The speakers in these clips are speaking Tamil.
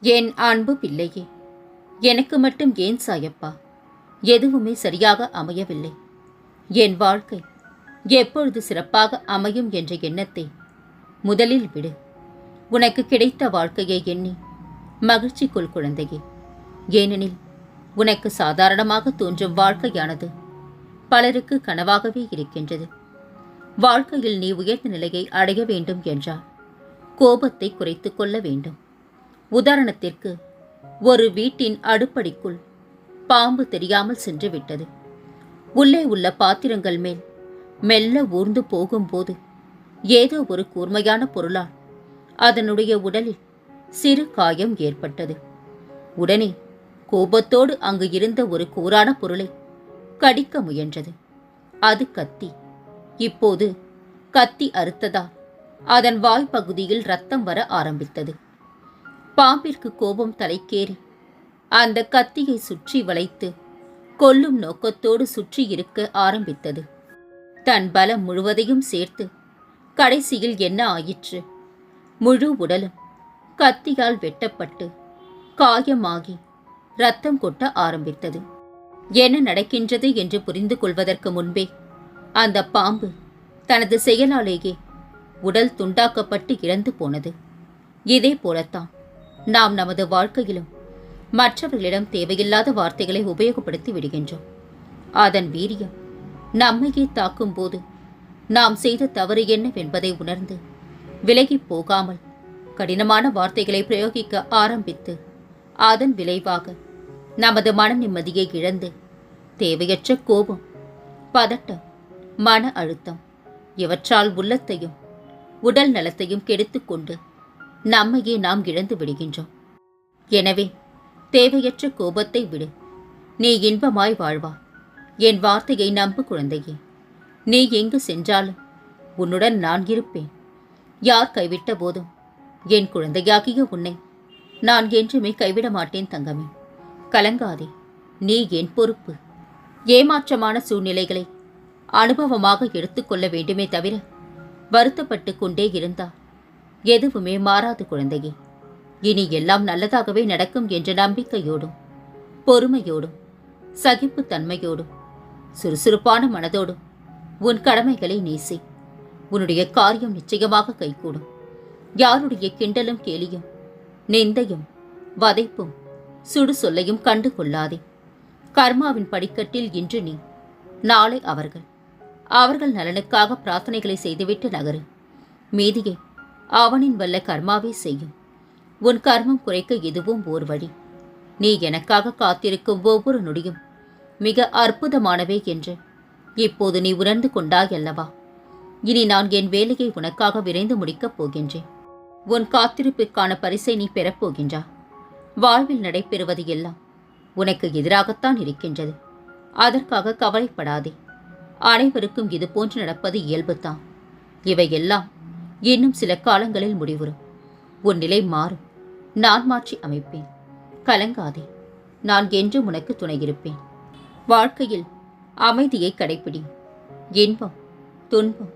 என் அன்பு பிள்ளையே? எனக்கு மட்டும் ஏன் சாயப்பா? எதுவுமே சரியாக அமையவில்லை. என் வாழ்க்கை எப்பொழுது சிறப்பாக அமையும் என்ற எண்ணத்தை முதலில் விடு. உனக்கு கிடைத்த வாழ்க்கையை எண்ணி மகிழ்ச்சி கொள் குழந்தையே. ஏனெனில் உனக்கு சாதாரணமாக தோன்றும் வாழ்க்கையானது பலருக்கு கனவாகவே இருக்கின்றது. வாழ்க்கையில் நீ உயர்ந்த நிலையை அடைய வேண்டும் என்றால் கோபத்தை குறைத்து கொள்ள வேண்டும். உதாரணத்திற்கு ஒரு வீட்டின் அடுப்படிக்குள் பாம்பு தெரியாமல் சென்று விட்டது. உள்ளே உள்ள பாத்திரங்கள் மேல் மெல்ல ஊர்ந்து போகும்போது ஏதோ ஒரு கூர்மையான பொருளால் அதனுடைய உடலில் சிறு காயம் ஏற்பட்டது. உடனே கோபத்தோடு அங்கு இருந்த ஒரு கூரான பொருளை கடிக்க முயன்றது. அது கத்தி. இப்போது கத்தி அறுத்ததால் அதன் வாய்ப்பகுதியில் ரத்தம் வர ஆரம்பித்தது. பாம்பிற்கு கோபம் தலைக்கேறி அந்த கத்தியை சுற்றி வளைத்து கொல்லும் நோக்கத்தோடு சுற்றி இருக்க ஆரம்பித்தது. தன் பலம் முழுவதையும் சேர்த்து கடைசியில் என்ன ஆயிற்று? முழு உடலும் கத்தியால் வெட்டப்பட்டு காயமாகி ரத்தம் கொட்ட ஆரம்பித்தது. என்ன நடக்கின்றது என்று புரிந்து கொள்வதற்கு முன்பே அந்த பாம்பு தனது செயலாலேயே உடல் துண்டாக்கப்பட்டு இறந்து போனது. இதே போலத்தான் நாம் நமது வாழ்க்கையிலும் மற்றவர்களிடம் தேவையில்லாத வார்த்தைகளை உபயோகப்படுத்தி விடுகின்றோம். அதன் வீரியம் நம்மையே தாக்கும் போது நாம் செய்த தவறு என்னவென்பதை உணர்ந்து விலகிப் போகாமல் கடினமான வார்த்தைகளை பிரயோகிக்க ஆரம்பித்து அதன் விளைவாக நமது மன நிம்மதியை இழந்து தேவையற்ற கோபம் பதட்டம் மன அழுத்தம் இவற்றால் உள்ளத்தையும் உடல் நலத்தையும் கெடுத்துக்கொண்டு நம்மையே நாம் இழந்து விடுகின்றோம். எனவே தேவையற்ற கோபத்தை விடு. நீ இன்பமாய் வாழ்வா. என் வார்த்தையை நம்பு குழந்தையே. நீ எங்கு சென்றாலும் உன்னுடன் நான் இருப்பேன். யார் கைவிட்ட போதும் என் குழந்தையாகிய உன்னை நான் என்றுமே கைவிட மாட்டேன் தங்கமே. கலங்காதே. நீ என் பொறுப்பு. ஏமாற்றமான சூழ்நிலைகளை அனுபவமாக எடுத்துக்கொள்ள வேண்டுமே தவிர வருத்தப்பட்டு கொண்டே இருந்தா எதுவுமே மாறாது குழந்தையே. இனி எல்லாம் நல்லதாகவே நடக்கும் என்ற நம்பிக்கையோடும் பொறுமையோடும் சகிப்புத்தன்மையோடும் சுறுசுறுப்பான மனதோடும் உன் கடமைகளை நீசி. உன்னுடைய காரியம் நிச்சயமாக கைகூடும். யாருடைய கிண்டலும் கேலியும் நிந்தையும் வதைப்பும் சுடு சொல்லையும் கண்டு கொள்ளாதே. கர்மாவின் படிக்கட்டில் இன்று நீ நாளை அவர்கள். அவர்கள் நலனுக்காக பிரார்த்தனைகளை செய்துவிட்டு நகரு. மீதியை அவனின் வல்ல கர்மாவே செய்யும். உன் கர்மம் குறைக்க இதுவும் ஓர் வழி. நீ எனக்காக காத்திருக்கும் ஒவ்வொரு நொடியும் மிக அற்புதமானவே என்று இப்போது நீ உணர்ந்து கொண்டாய் அல்லவா இனி நான் என் வேலையை உனக்காக விரைந்து முடிக்கப் போகின்றேன். உன் காத்திருப்பிற்கான பரிசை நீ பெறப்போகின்றா வாழ்வில் நடைபெறுவது எல்லாம் உனக்கு எதிராகத்தான் இருக்கின்றது. அதற்காக கவலைப்படாதே. அனைவருக்கும் இது போன்று நடப்பது இயல்புதான். இவையெல்லாம் இன்னும் சில காலங்களில் முடிவுறும். உன் நிலை மாறும். நான் மாற்றி அமைப்பேன். கலங்காதே. நான் என்றும் உனக்கு துணையிருப்பேன் வாழ்க்கையில் அமைதியை கடைப்பிடி. இன்பம் துன்பம்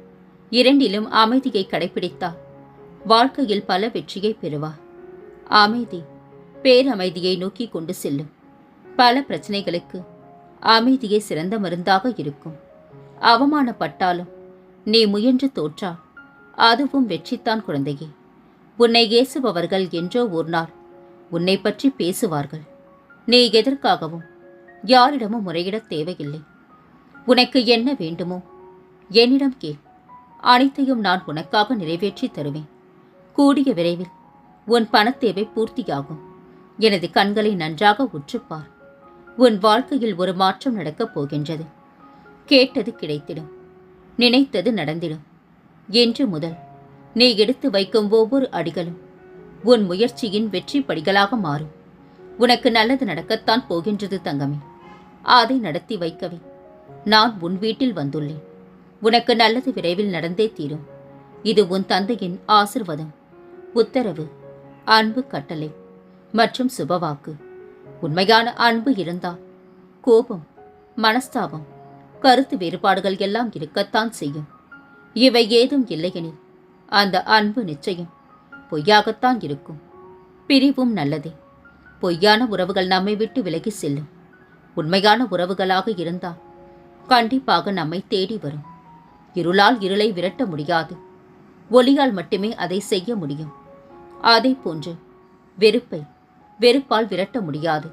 இரண்டிலும் அமைதியை கடைப்பிடித்தால் வாழ்க்கையில் பல வெற்றியை பெறுவார் அமைதி பேரமைதியை நோக்கி கொண்டு செல்லும். பல பிரச்சனைகளுக்கு அமைதியே சிறந்த மருந்தாக இருக்கும். அவமானப்பட்டாலும் நீ முயன்று தோற்றால் அதுவும் வெற்றித்தான் குழந்தையே. உன்னை ஏசுபவர்கள் என்றோ ஒரு நாள் உன்னை பற்றி பேசுவார்கள். நீ எதற்காகவும் யாரிடமும் முறையிடத் தேவையில்லை. உனக்கு என்ன வேண்டுமோ என்னிடம் கேள். அனைத்தையும் நான் உனக்காக நிறைவேற்றி தருவேன். கூடிய விரைவில் உன் பணத்தேவை பூர்த்தியாகும். எனது கண்களை நன்றாக உற்றுப்பார். உன் வாழ்க்கையில் ஒரு மாற்றம் நடக்கப் போகின்றது. கேட்டது கிடைத்திடும். நினைத்தது நடந்திடும். என்று முதல். நீ எடுத்து வைக்கும் ஒவ்வொரு அடிகளும் உன் முயற்சியின் வெற்றி படிகளாக மாறும். உனக்கு நல்லது நடக்கத்தான் போகின்றது தங்கமே. அதை நடத்தி வைக்கவே நான் உன் வீட்டில் வந்துள்ளேன். உனக்கு நல்லது விரைவில் நடந்தே தீரும். இது உன் தந்தையின் ஆசிர்வாதம். உத்தரவு அன்பு கட்டளை மற்றும் சுபவாக்கு. உண்மையான அன்பு இருந்தால் கோபம் மனஸ்தாபம் கருத்து வேறுபாடுகள் எல்லாம் இருக்கத்தான் செய்யும். இவை ஏதும் இல்லையெனில் அந்த அன்பு நிச்சயம் பொய்யாகத்தான் இருக்கும். பிரிவும் நல்லதே. பொய்யான உறவுகள் நம்மை விட்டு விலகி செல்லும். உண்மையான உறவுகளாக இருந்தால் கண்டிப்பாக நம்மை தேடி வரும். இருளால் இருளை விரட்ட முடியாது. ஒளியால் மட்டுமே அதை செய்ய முடியும். அதே போன்று வெறுப்பை வெறுப்பால் விரட்ட முடியாது.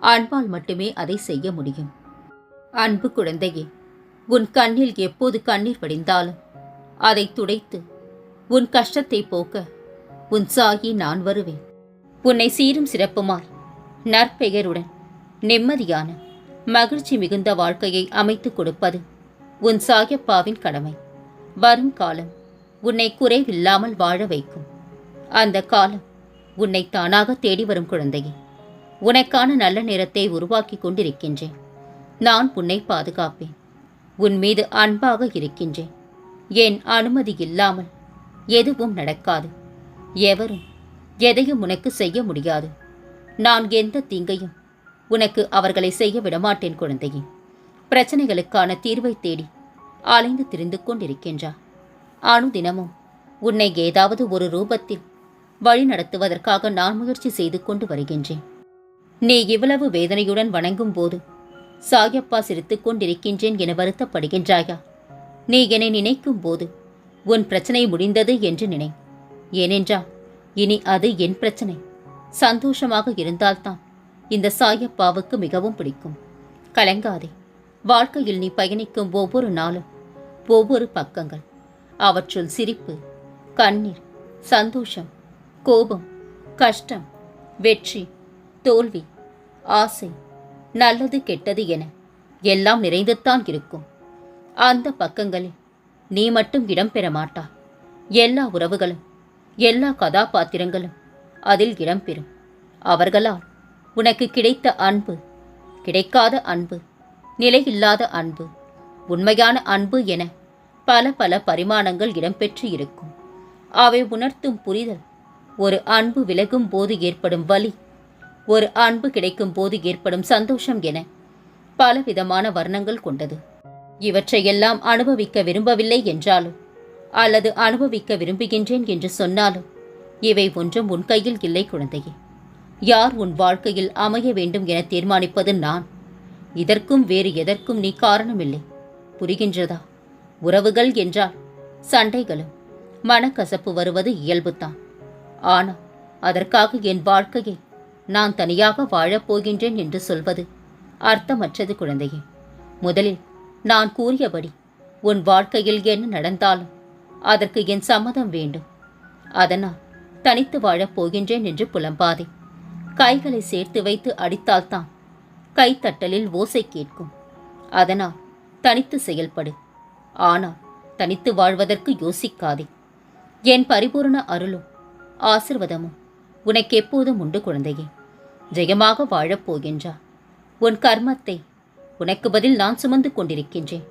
அன்பால் மட்டுமே அதை செய்ய முடியும். அன்பு குழந்தையே உன் கண்ணில் எப்போது கண்ணீர் வடிந்தாலும் அதை துடைத்து உன் கஷ்டத்தை போக்க உன் சாகி நான் வருவேன். உன்னை சீரும் சிறப்புமாய் நற்பெயருடன் நிம்மதியான மகிழ்ச்சி மிகுந்த வாழ்க்கையை அமைத்துக் கொடுப்பது உன் சாயப்பாவின் கடமை. வரும் காலம் உன்னை குறைவில்லாமல் வாழ வைக்கும். அந்த காலம் உன்னை தானாக தேடி வரும் குழந்தையே. உனக்கான நல்ல நேரத்தை உருவாக்கி கொண்டிருக்கின்றேன். நான் உன்னை பாதுகாப்பேன். உன் மீது அன்பாக இருக்கின்றேன். என் அனுமதி இல்லாமல்? எதுவும் நடக்காது. எவரும் எதையும் உனக்கு செய்ய முடியாது. நான் எந்த தீங்கையும் உனக்கு அவர்களை செய்ய விடமாட்டேன் குழந்தையே. பிரச்சனைகளுக்கான தீர்வை தேடி அலைந்து திரிந்து கொண்டிருக்கின்றார் அனுதினமும் உன்னை ஏதாவது ஒரு ரூபத்தில் வழி நடத்துவதற்காக நான் முயற்சி செய்து கொண்டு வருகின்றேன். நீ இவ்வளவு வேதனையுடன் வணங்கும் போது சாயப்பா சிரித்துக் கொண்டிருக்கின்றேன் என வருத்தப்படுகின்றாயா? நீ என்னை நினைக்கும் போது உன் பிரச்சனை முடிந்தது என்று நினை. ஏனென்றால் இனி அது என் பிரச்சனை. சந்தோஷமாக இருந்தால்தான் இந்த சாயப்பாவுக்கு மிகவும் பிடிக்கும். கலங்காதே. வாழ்க்கையில் நீ பயணிக்கும் ஒவ்வொரு நாளும் ஒவ்வொரு பக்கங்கள். அவற்றுள் சிரிப்பு கண்ணீர் சந்தோஷம் கோபம் கஷ்டம் வெற்றி தோல்வி ஆசை நல்லது கெட்டது என எல்லாம் நிறைந்துத்தான் இருக்கும். அந்த பக்கங்களில் நீ மட்டும் இடம்பெற மாட்டா. எல்லா உறவுகளும் எல்லா கதாபாத்திரங்களும் அதில் இடம்பெறும் அவர்களால் உனக்கு கிடைத்த அன்பு கிடைக்காத அன்பு நிலையில்லாத அன்பு உண்மையான அன்பு என பல பல பரிமாணங்கள் இடம்பெற்று இருக்கும். அவை உணர்த்தும் புரிதல் ஒரு அன்பு விலகும் போது ஏற்படும் வலி ஒரு அன்பு கிடைக்கும் போது ஏற்படும் சந்தோஷம் என பலவிதமான வர்ணங்கள் கொண்டது. இவற்றையெல்லாம் அனுபவிக்க விரும்பவில்லை என்றாலும் அல்லது அனுபவிக்க விரும்புகின்றேன் என்று சொன்னாலும் இவை ஒன்றும் உன் கையில் இல்லை குழந்தையே. யார் உன் வாழ்க்கையில் அமைய வேண்டும் என தீர்மானிப்பது நான். இதற்கும் வேறு எதற்கும் நீ காரணமில்லை. புரிகின்றதா? உறவுகள் என்றால் சண்டைகளும் மனக்கசப்பு வருவது இயல்புதான். ஆனால் அதற்காக என் வாழ்க்கையை நான் தனியாக வாழப்போகின்றேன் என்று சொல்வது அர்த்தமற்றது குழந்தையே. முதலில் நான் கூறியபடி உன் வாழ்க்கையில் என்ன நடந்தாலும் அதற்கு என் சம்மதம் வேண்டும். அதனால் தனித்து வாழப் போகின்றேன் என்று புலம்பாதே. கைகளை சேர்த்து வைத்து அடித்தால்தான் கைத்தட்டலில் ஓசை கேட்கும். அதனால் தனித்து செயல்படு. ஆனால் தனித்து வாழ்வதற்கு யோசிக்காதே. என் பரிபூரண அருளும் ஆசிர்வாதமும் உனக்கு எப்போதும் உண்டு குழந்தையே. ஜெயமாக வாழப் போகின்றா. உன் கர்மத்தை உனக்கு பதில் நான் சுமந்து கொண்டிருக்கின்றேன்.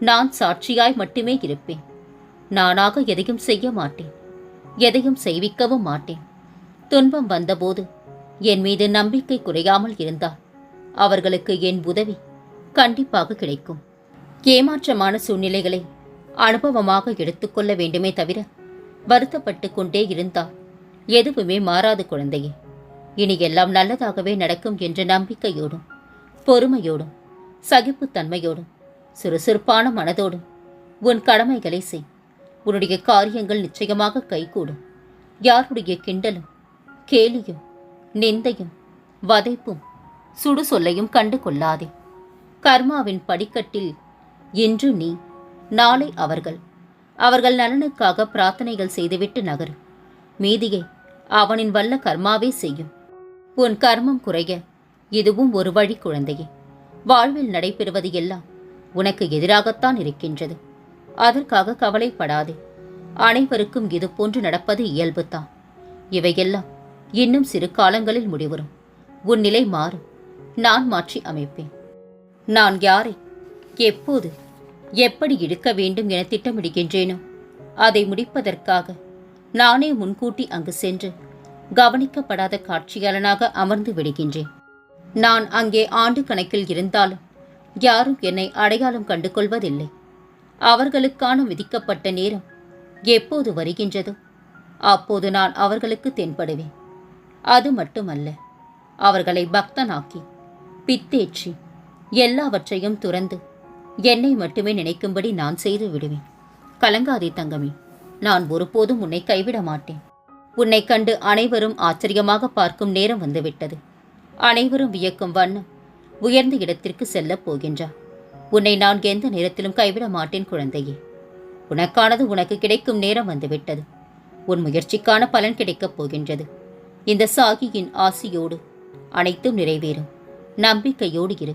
நான் சாட்சியாய் மட்டுமே இருப்பேன். நானாக எதையும் செய்ய மாட்டேன். எதையும் செய்விக்கவும் மாட்டேன். துன்பம் வந்தபோது என் மீது நம்பிக்கை குறையாமல் இருந்தால் அவர்களுக்கு என் உதவி கண்டிப்பாக கிடைக்கும். ஏமாற்றமான சூழ்நிலைகளை அனுபவமாக எடுத்துக்கொள்ள வேண்டுமே தவிர வருத்தப்பட்டு கொண்டே இருந்தால் எதுவுமே மாறாது குழந்தையே. இனி எல்லாம் நல்லதாகவே நடக்கும் என்ற நம்பிக்கையோடும் பொறுமையோடும் சகிப்புத்தன்மையோடும் சுறுசுறுப்பான மனதோடும் உன் கடமைகளை செய். உன்னுடைய காரியங்கள் நிச்சயமாக கைகூடும். யாருடைய கிண்டலும் கேலியும் நிந்தையும் வதைப்பும் சுடு சொல்லையும் கண்டு கொள்ளாதே. கர்மாவின் படிக்கட்டில் இன்று நீ நாளை அவர்கள். அவர்கள் நலனுக்காக பிரார்த்தனைகள் செய்துவிட்டு நகரு. மீதியை அவனின் வல்ல கர்மாவே செய்யும். உன் கர்மம் குறைய இதுவும் ஒரு வழி குழந்தையே. வாழ்வில் நடைபெறுவது எல்லாம் உனக்கு எதிராகத்தான் இருக்கின்றது. அதற்காக கவலைப்படாதே. அனைவருக்கும் இது போன்று நடப்பது இயல்புதான். இவையெல்லாம் இன்னும் சிறு காலங்களில் முடிவரும். உன் நிலை மாறும். நான் மாற்றி அமைப்பேன். நான் யாரை எப்போது எப்படி இழுக்க வேண்டும் என திட்டமிடுகின்றேனோ அதை முடிப்பதற்காக நானே முன்கூட்டி அங்கு சென்று கவனிக்கப்படாத காட்சியாளனாக அமர்ந்து விடுகின்றேன். நான் அங்கே ஆண்டு கணக்கில் இருந்தாலும் யாரும் என்னை அடையாளம் கண்டு கொள்வதில்லை அவர்களுக்கான விதிக்கப்பட்ட நேரம் எப்போது வருகின்றதோ? அப்போது நான் அவர்களுக்கு தென்படுவேன். அது மட்டுமல்ல அவர்களை பக்தனாக்கி பித்தேற்றி எல்லாவற்றையும் துறந்து என்னை மட்டுமே நினைக்கும்படி நான் செய்து விடுவேன். கலங்காதே தங்கமே நான் ஒருபோதும் உன்னை கைவிட மாட்டேன் உன்னை கண்டு அனைவரும் ஆச்சரியமாக பார்க்கும் நேரம் வந்துவிட்டது. அனைவரும் வியக்கும் வண்ணம் உயர்ந்த இடத்திற்கு செல்லப் போகின்றார் உன்னை நான் எந்த நேரத்திலும் கைவிட மாட்டேன் குழந்தையே. உனக்கானது உனக்கு கிடைக்கும் நேரம் வந்துவிட்டது. உன் முயற்சிக்கான பலன் கிடைக்கப் போகின்றது. இந்த சாகியின் ஆசியோடு அனைத்தும் நிறைவேறும். நம்பிக்கையோடு இரு.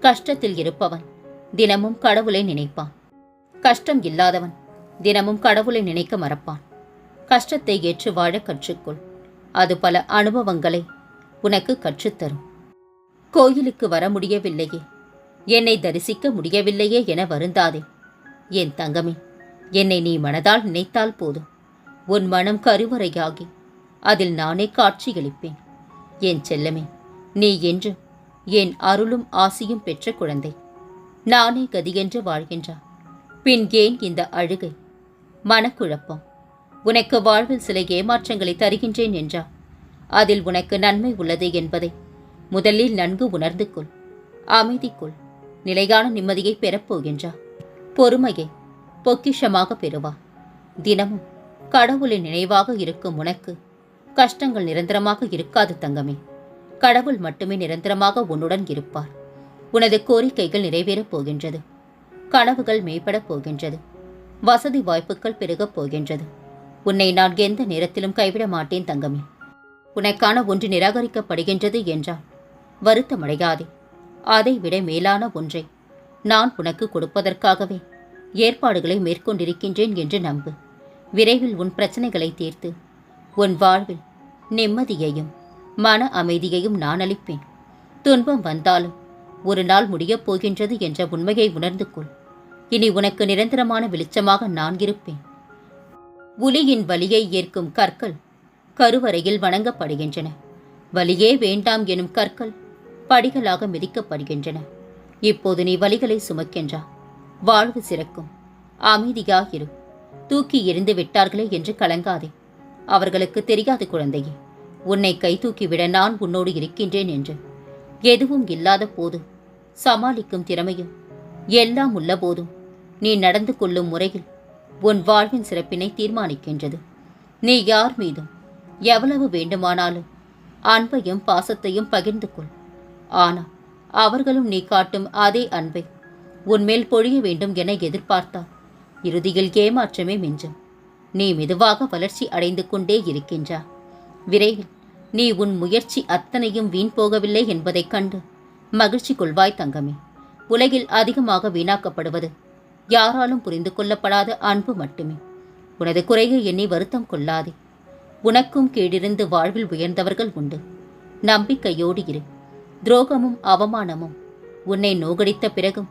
கஷ்டத்தில் இருப்பவன் தினமும் கடவுளை நினைப்பான். கஷ்டம் இல்லாதவன் தினமும் கடவுளை நினைக்க மறப்பான். கஷ்டத்தை ஏற்று வாழ கற்றுக்கொள். அது பல அனுபவங்களை உனக்கு கற்றுத்தரும். கோயிலுக்கு வர முடியவில்லையே. என்னை தரிசிக்க முடியவில்லையே என வருந்தாதே. என் தங்கமே என்னை நீ மனதால் நினைத்தால் போதும். உன் மனம் கருவறையாகி அதில் நானே காட்சியளிப்பேன். என் செல்லமே நீ என்று என் அருளும் ஆசியும் பெற்ற குழந்தை. நானே கதியென்று வாழ்கின்றா. பின் ஏன் இந்த அழுகை? மனக்குழப்பம். உனக்கு வாழ்வில் சில ஏமாற்றங்களை தருகின்றேன் என்றா? அதில் உனக்கு நன்மை உள்ளது என்பதை முதலில் நன்கு உணர்ந்து கொள். அமைதிக்குள் நிலையான நிம்மதியை பெறப்போகின்றா பொறுமையை பொக்கிஷமாக பெறுவா. தினமும் கடவுளின் நினைவாக இருக்கும் உனக்கு கஷ்டங்கள் நிரந்தரமாக இருக்காது தங்கமே. கடவுள் மட்டுமே நிரந்தரமாக உன்னுடன் இருப்பார். உனது கோரிக்கைகள் நிறைவேறப் போகின்றது. கனவுகள் மேம்படப் போகின்றது. வசதி வாய்ப்புகள் பெருகப் போகின்றது. உன்னை நான் எந்த நேரத்திலும் கைவிட மாட்டேன் தங்கமே. உனக்கான ஒன்று நிராகரிக்கப்படுகின்றது என்றால் வருத்தமடையாதே. அதைவிட மேலான ஒன்றை நான் உனக்கு கொடுப்பதற்காகவே ஏற்பாடுகளை மேற்கொண்டிருக்கின்றேன் என்று நம்பு. விரைவில் உன் பிரச்சனைகளை தீர்த்து உன் வாழ்வில் நிம்மதியையும் மன அமைதியையும் நான் அளிப்பேன். துன்பம் வந்தாலும் ஒரு நாள் முடியப் போகின்றது என்ற உண்மையை உணர்ந்து கொள். இனி உனக்கு நிரந்தரமான வெளிச்சமாக நான் இருப்பேன். உலியின் வலியை ஏற்கும் கற்கள் கருவறையில் வணங்கப்படுகின்றன. வலியே வேண்டாம் எனும் கற்கள் படிகளாக மிதிக்கப்படுகின்றன. இப்போது நீ வலிகளை சுமக்கின்றா. வாழ்வு சிறக்கும். அமைதியாகிரு. தூக்கி எறிந்து விட்டார்களே என்று கலங்காதே. அவர்களுக்கு தெரியாது குழந்தையே. உன்னை கை தூக்கிவிட நான் உன்னோடு இருக்கின்றேன் என்று. எதுவும் இல்லாத போது சமாளிக்கும் திறமையும் எல்லாம் உள்ள போதும். நீ நடந்து கொள்ளும் முறையில் உன் வாழ்வின் சிறப்பினை தீர்மானிக்கின்றது. நீ யார் மீதும் எவ்வளவு வேண்டுமானாலும் அன்பையும் பாசத்தையும் பகிர்ந்து கொள். ஆனால் அவர்களும் நீ காட்டும் அதே அன்பை உன்மேல் பொழிய வேண்டும் என எதிர்பார்த்தார். இறுதியில் ஏமாற்றமே மிஞ்சும். நீ மெதுவாக வளர்ச்சி அடைந்து கொண்டே இருக்கின்றா விரைவில் நீ உன் முயற்சி அத்தனையும் வீண் போகவில்லை என்பதைக் கண்டு மகிழ்ச்சி கொள்வாய் தங்கமே. உலகில் அதிகமாக வீணாக்கப்படுவது யாராலும் புரிந்து கொள்ளப்படாத அன்பு மட்டுமே. உனது குறையை எண்ணி வருத்தம் கொள்ளாதே. உனக்கும் கீழிருந்து வாழ்வில் உயர்ந்தவர்கள் உண்டு. நம்பிக்கையோடு இரு. துரோகமும் அவமானமும் உன்னை நோகடித்த பிறகும்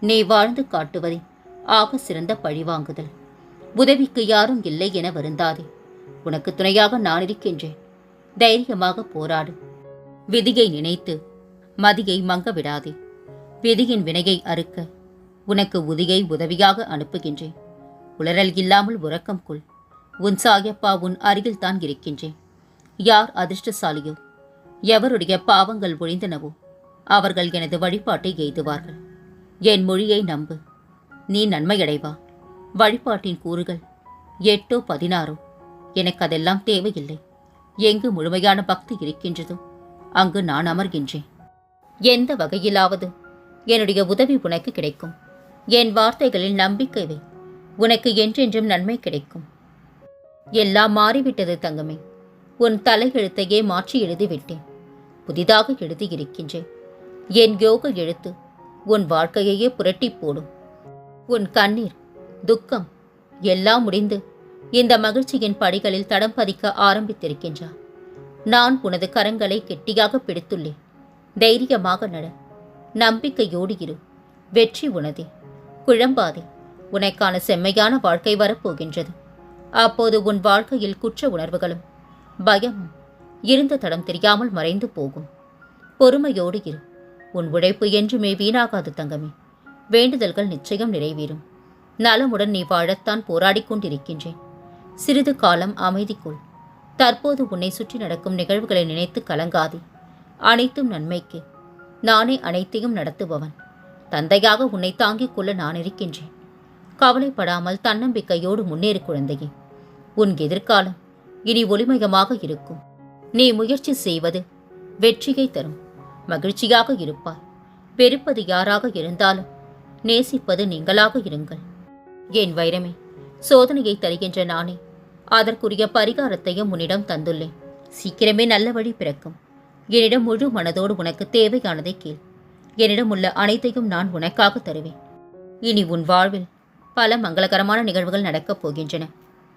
நீ வாழ்ந்து காட்டுவதே ஆக சிறந்த பழிவாங்குதல். உதவிக்கு யாரும் இல்லை என வருந்தாதே. உனக்கு துணையாக நான் இருக்கின்றேன். தைரியமாக போராடு. விதியை நினைத்து மதியை மங்க விடாதே. விதியின் வினையை அறுக்க உனக்கு உதியை உதவியாக அனுப்புகின்றேன். உளறல் இல்லாமல் உறக்கம் கொள். உன் சாயப்பா உன் அருகில்தான் இருக்கின்றேன். யார் அதிர்ஷ்டசாலியோ எவருடைய பாவங்கள் ஒழிந்தனவோ அவர்கள் எனது வழிபாட்டை எய்துவார்கள். என் மொழியை நம்பு. நீ நன்மையடைவா. வழிபாட்டின் கூறுகள் எட்டோ பதினாறோ. எனக்கு அதெல்லாம் தேவையில்லை. எங்கு முழுமையான பக்தி இருக்கின்றதோ அங்கு நான் அமர்கின்றேன். எந்த வகையிலாவது என்னுடைய உதவி உனக்கு கிடைக்கும். என் வார்த்தைகளில் நம்பிக்கை வை. உனக்கு என்றென்றும் நன்மை கிடைக்கும். எல்லாம் மாறிவிட்டது தங்கமே. உன் தலையெழுத்தையே மாற்றி எழுதிவிட்டேன். புதிதாக எழுதியிருக்கின்றேன். என் யோக எழுத்து உன் வாழ்க்கையையே புரட்டி போடும். உன் கண்ணீர் துக்கம் எல்லாம் முடிந்து இந்த மகிழ்ச்சியின் படிகளில் தடம் பதிக்க ஆரம்பித்திருக்கின்றார் நான் உனது கரங்களை கெட்டியாக பிடித்துள்ளேன். தைரியமாக நட. நம்பிக்கையோடு இரு. வெற்றி உனதே. குழம்பாதே. உனக்கான செம்மையான வாழ்க்கை வரப்போகின்றது. அப்போது உன் வாழ்க்கையில் குற்ற உணர்வுகளும் பயமும் இருந்த தடம் தெரியாமல் மறைந்து போகும். பொறுமையோடு இரு. உன் உழைப்பு என்றுமே வீணாகாது தங்கமே. வேண்டுதல்கள் நிச்சயம் நிறைவேறும். நலமுடன் நீ வாழத்தான் போராடி கொண்டிருக்கின்றேன். சிறிது காலம் அமைதிக்குள். தற்போது உன்னை சுற்றி நடக்கும் நிகழ்வுகளை நினைத்து கலங்காதே. அனைத்தும் நன்மைக்கு. நானே அனைத்தையும் நடத்துபவன். தந்தையாக உன்னை தாங்கிக் கொள்ள நான் இருக்கின்றேன். கவலைப்படாமல் தன்னம்பிக்கையோடு முன்னேறு குழந்தையே. உன் எதிர்காலம் இனி ஒளிமயமாக இருக்கும். நீ முயற்சி செய்வது வெற்றியை தரும். மகிழ்ச்சியாக இருப்பாய். வெறுப்பது யாராக இருந்தாலும் நேசிப்பது நீங்களாக இருங்கள். என் வைரமே சோதனையை தருகின்ற நானே அதற்குரிய பரிகாரத்தையும் உன்னிடம் தந்துள்ளேன். சீக்கிரமே நல்ல வழி பிறக்கும். என்னிடம் முழு மனதோடு உனக்கு தேவையானதை கேள். என்னிடம் உள்ள அனைத்தையும் நான் உனக்காக தருவேன். இனி உன் வாழ்வில் பல மங்களகரமான நிகழ்வுகள் நடக்கப் போகின்றன.